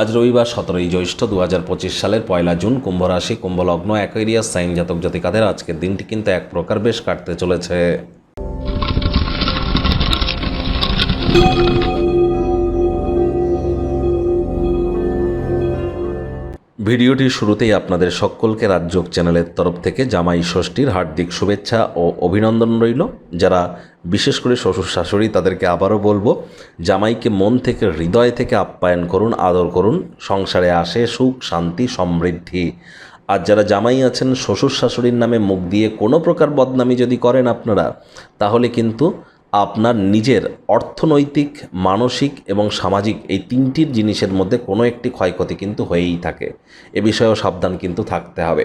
আজ রবিবার সতেরোই জ্যৈষ্ঠ দু পঁচিশ সালের পয়লা জুন কুম্ভ রাশি কুম্ভলগ্ন অ্যাকোয়ারিয়াস সাইন জাতক জাতিকাদের আজকের দিনটি কিন্তু এক প্রকার বেশ কাটতে চলেছে। ভিডিওটির শুরুতেই আপনাদের সকলকে রাজযোগ চ্যানেলের তরফ থেকে জামাই ষষ্ঠীর হার্দিক শুভেচ্ছা ও অভিনন্দন রইল। যারা বিশেষ করে শ্বশুর শাশুড়ি, তাদেরকে আবারও বলব, জামাইকে মন থেকে, হৃদয় থেকে আপ্যায়ন করুন, আদর করুন, সংসারে আসে সুখ, শান্তি, সমৃদ্ধি। আর যারা জামাই আছেন, শ্বশুর শাশুড়ির নামে মুখ দিয়ে কোনো প্রকার বদনামি যদি করেন আপনারা, তাহলে কিন্তু আপনার নিজের অর্থনৈতিক, মানসিক এবং সামাজিক এই তিনটির জিনিসের মধ্যে কোনো একটি ক্ষয়ক্ষতি কিন্তু হয়েই থাকে। এ বিষয়েও সাবধান কিন্তু থাকতে হবে।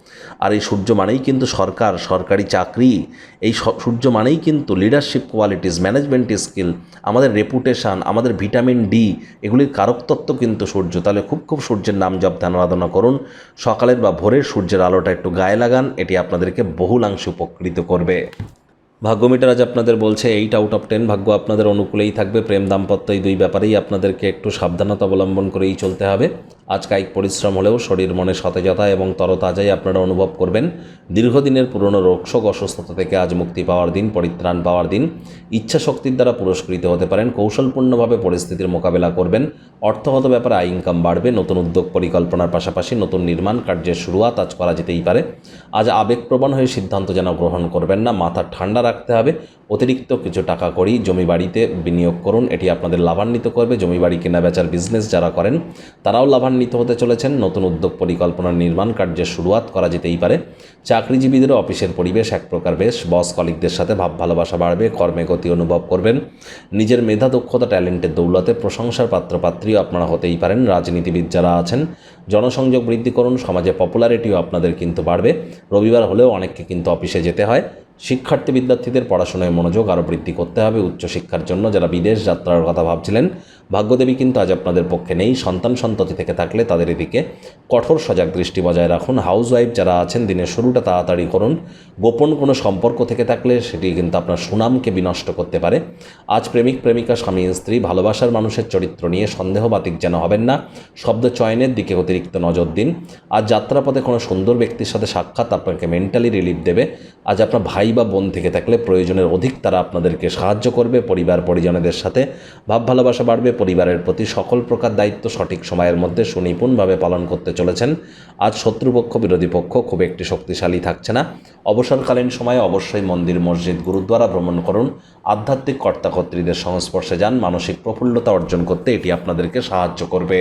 আর এই সূর্য মানেই কিন্তু সরকার, সরকারি চাকরি। এই সূর্য মানেই কিন্তু লিডারশিপ কোয়ালিটিস ম্যানেজমেন্ট স্কিল আমাদের রেপুটেশান আমাদের ভিটামিন ডি এগুলির কারকতত্ত্ব কিন্তু সূর্য। তাহলে খুব খুব সূর্যের নাম জপ, ধ্যান, আরাধনা করুন। সকালের বা ভোরের সূর্যের আলোটা একটু গায়ে লাগান, এটি আপনাদেরকে বহুলাংশে উপকৃত করবে। ভাগ্যমিটার আজ আপনাদের বলছে এইট আউট অফ টেন ভাগ্য আপনাদের অনুকূলেই থাকবে, প্রেম দাম্পত্য এই দুই ব্যাপারেই আপনাদেরকে একটু সাবধানতা অবলম্বন করেই চলতে হবে। আজ কায়িক পরিশ্রম হলেও শরীর মনে সতেজতা এবং তরতাজাই আপনারা অনুভব করবেন। দীর্ঘদিনের পুরনো রোগশোক অসুস্থতা থেকে আজ মুক্তি পাওয়ার দিন, পরিত্রাণ পাওয়ার দিন। ইচ্ছা শক্তির দ্বারা পুরস্কৃত হতে পারেন, কৌশলপূর্ণভাবে পরিস্থিতির মোকাবেলা করবেন। অর্থগত ব্যাপারে আয় ইনকাম বাড়বে, নতুন উদ্যোগ পরিকল্পনার পাশাপাশি নতুন নির্মাণ কার্যের শুরুয়াত আজ করা যেতেই পারে। আজ আবেগপ্রবণ হয়ে সিদ্ধান্ত যেন গ্রহণ করবেন না, মাথা ঠান্ডা রাখতে হবে। অতিরিক্ত কিছু টাকা করি জমি বাড়িতে বিনিয়োগ করুন। এটি আপনাদের লাভান্বিত করবে। জমি বাড়ি কেনা বেচার বিজনেস যারা করেন, তারাও লাভান্বিত হতে চলেছেন। নতুন উদ্যোগ পরিকল্পনার নির্মাণ কার্যের শুরুয়াত করা যেতেই পারে। চাকরিজীবীদেরও অফিসের পরিবেশ এক প্রকার বেশ। বস কলিকদের সাথে ভাব ভালোবাসা বাড়বে, কর্মে গতি অনুভব করবেন। নিজের মেধা, দক্ষতা, ট্যালেন্টের দৌলতে প্রশংসার পাত্রপাত্রীও আপনারা হতেই পারেন। রাজনীতিবিদ যারা আছেন, জনসংযোগ বৃদ্ধি করুন। সমাজে পপুলারিটিও আপনাদের কিন্তু বাড়বে। রবিবার হলেও অনেককে কিন্তু অফিসে যেতে হয়। শিক্ষার্থী বিদ্যার্থীদের পড়াশোনায় মনোযোগ আরও বৃদ্ধি করতে হবে উচ্চশিক্ষার জন্য যারা বিদেশ যাত্রার কথা ভাবছিলেন। ভাগ্যদেবী কিন্তু আজ আপনাদের পক্ষে নেই। সন্তান সন্ততি থেকে থাকলে তাদের এদিকে কঠোর সজাগ দৃষ্টি বজায় রাখুন। হাউস ওয়াইফ যারা আছেন, দিনের শুরুটা তাড়াতাড়ি করুন। গোপন কোনো সম্পর্ক থেকে থাকলে সেটি কিন্তু আপনার সুনামকে বিনষ্ট করতে পারে। আজ প্রেমিক, প্রেমিকা, স্বামী, স্ত্রী ভালোবাসার মানুষের চরিত্র নিয়ে সন্দেহবাতিক যেন হবেন না। শব্দ চয়নের দিকে অতিরিক্ত নজর দিন। আজ যাত্রাপথে কোনো সুন্দর ব্যক্তির সাথে সাক্ষাৎ আপনাকে মেন্টালি রিলিফ দেবে। আজ আপনার ভাই বা বোন থেকে থাকলে প্রয়োজনের অধিক তারা আপনাদেরকে সাহায্য করবে, পরিবার পরিজনদের সাথে ভাব ভালোবাসা বাড়বে, পরিবারের প্রতি সকল প্রকার দায়িত্ব সঠিক সময়ের মধ্যে সুনিপুণভাবে পালন করতে চলেছেন। আজ শত্রুপক্ষ, বিরোধী পক্ষ খুব একটি শক্তিশালী থাকছে না। অবসরকালীন সময়ে অবশ্যই মন্দির, মসজিদ, গুরুদ্বারা ভ্রমণ করুন। আধ্যাত্মিক কর্তাকর্ত্রীদের সংস্পর্শে যান, মানসিক প্রফুল্লতা অর্জন করতে এটি আপনাদেরকে সাহায্য করবে।